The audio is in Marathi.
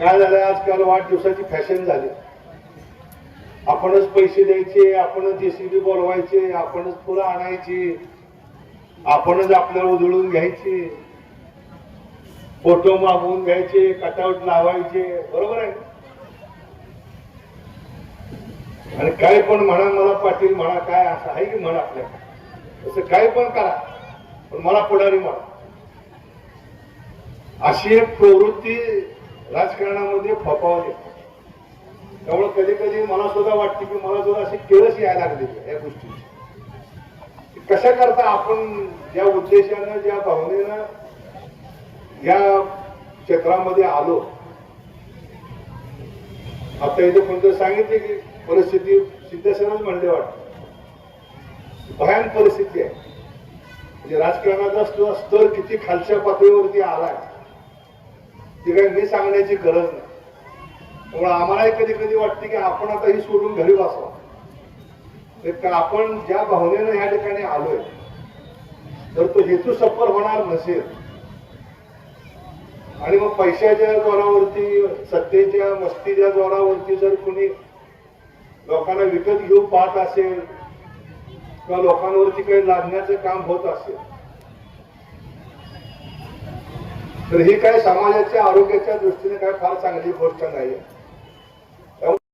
काय झालं आजकाल वाढदिवसाची फॅशन झाली. आपणच पैसे द्यायचे आपणच जेसीबी बोलवायचे आपणच फुलं आणायची आपणच आपल्याला उधळून घ्यायचे फोटो मागवून घ्यायचे कटआउट लावायचे बरोबर आहे? आणि काय पण म्हणा मला पाटील म्हणा काय असं आहे की म्हणा आपल्या तसं काय पण करा पण मला पुढारी म्हणा. अशी एक प्रवृत्ती राजकारणामध्ये फोपावली त्यामुळे कधी कधी मला सुद्धा वाटते की मला जर अशी केळस यायला लागली या गोष्टी कशा करता आपण ज्या उद्देशानं ज्या भावनेनं या क्षेत्रामध्ये आलो. आता इथे कोणतं सांगितले की परिस्थिती सिद्धेश्वरच म्हणले वाटत. भयान परिस्थिती आहे. म्हणजे राजकारणाचा स्तर स्तर किती खालच्या पातळीवरती आलाय. ते काही मी सांगण्याची गरज नाही. त्यामुळे आम्हालाही कधी कधी वाटते की आपण आता ही सोडून घरी वाचवा तर आपण ज्या भावनेनं ह्या ठिकाणी आलोय तर तो हेतू सफल होणार नसेल आणि मग पैशाच्या जोरावरती सत्तेच्या मस्तीच्या जोरावरती जर कोणी लोकांना विकत घेऊ पाहत असेल किंवा लोकांवरती काही लादण्याचं काम होत असेल तर ही काय समाजाच्या आरोग्याच्या दृष्टीने काय फार चांगली गोष्ट नाही